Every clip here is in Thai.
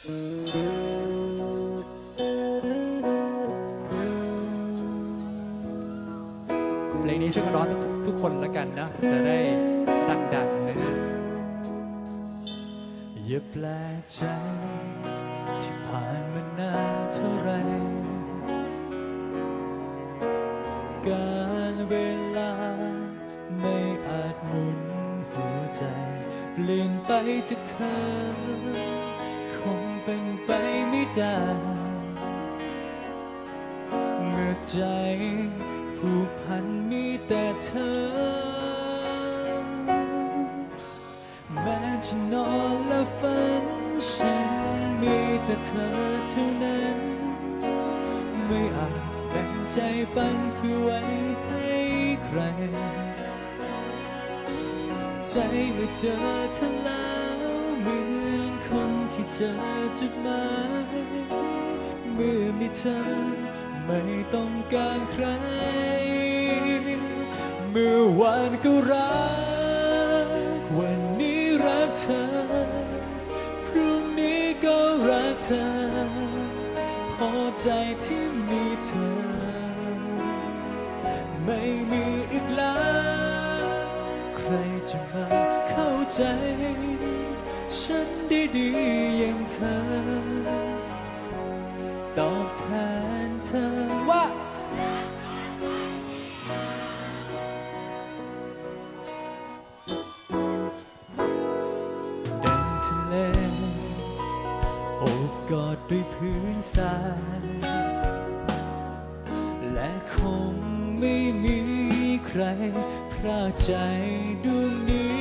เพลงนี้ช่วยกันร้องทุกทุกคนแล้วกันนะ จะได้ดังๆนะฮะอย่าแปลกใจที่ผ่านมานานเท่าไร การเวลาไม่อาจหมุนหัวใจ เปลี่ยนไปจากเธอ คงเป็นไปไม่ได้ เมื่อใจผูกพันมีแต่เธอ แม้จะนอนและฝันฉันมีแต่เธอเท่านั้น ไม่อาจแบ่งใจปันเพื่อไว้ให้ใคร ใจเมื่อเจอเธอแล้วเหมือน ที่เจอจุดหมายเมื่อมีเธอไม่ต้องการใคร เมื่อวานก็รัก วันนี้รักเธอ พรุ่งนี้ก็รักเธอ พอใจที่มีเธอ ไม่มีอีกแล้ว ใครจะมาเข้าใจ ฉันด้ดีอย่างเธอ ตอบแทนเธอว่าดินทะเลโอบกอดด้วยพื้นทรายและคงไม่มีใครพราใจดวงนี้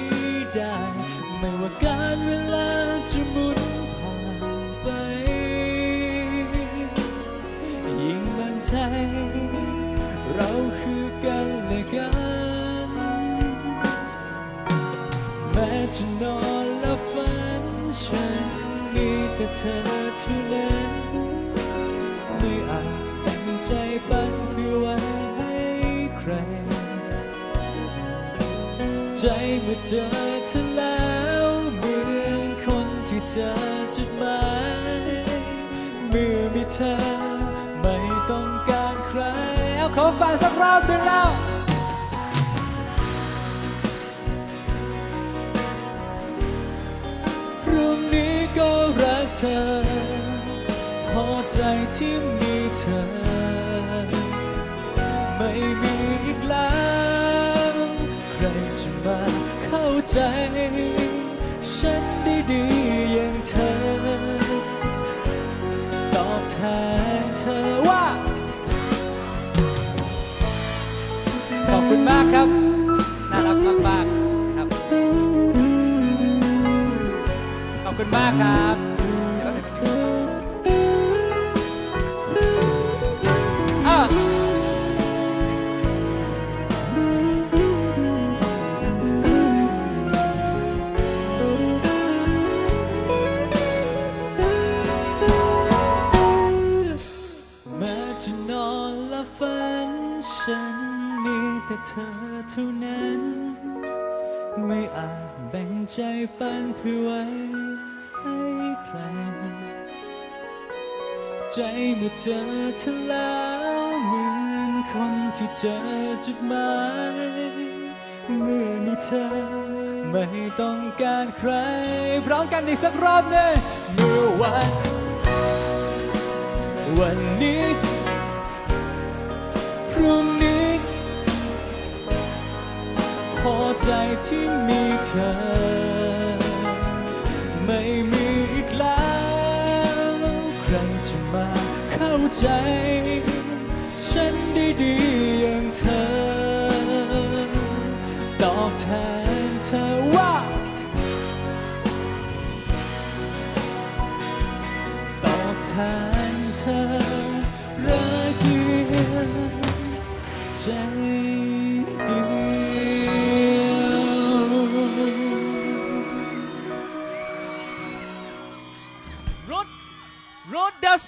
ได้ ไม่ว่าการเวลาจะหมุนผ่านไป ยิ่งมั่นใจ เราคือกันและกัน แม้จะนอนและฝันฉันมีแต่เธอเท่านั้นไม่อาจตั้งใจปันเพื่อไว้ให้ใคร ใจเมื่อเจอเธอ เจอจุดหมายเมื่อมีเธอ ไม่ต้องการใคร เอาขอฟังสักรอบหนึ่งแล้วพรุ่งนี้ก็รักเธอ พอใจที่มีเธอ ไม่มีอีกแล้วใครจะมาเข้าใจ ฉันได้ดี ขอบคุณมากครับ น่ารักมากๆครับ ขอบคุณมากครับ เธอเท่านั้น ไม่อาจแบ่งใจปันเพื่อไว้ให้ใคร ใจเมื่อเจอเธอแล้วเหมือนคนที่เจอจุดหมายเมื่อมีเธอ ไม่ต้องการใคร พร้อมกันอีกสักรอบหนึ่งเมื่อวัน วันนี้ อใจที่มีเธอ ไม่มีอีกแล้ว ใครจะมาเข้าใจ ฉันได้ดีอย่างเธอ ตอบแทนเธอว่าตอบแทนเธอรักเดียวใจ รุดเดอะ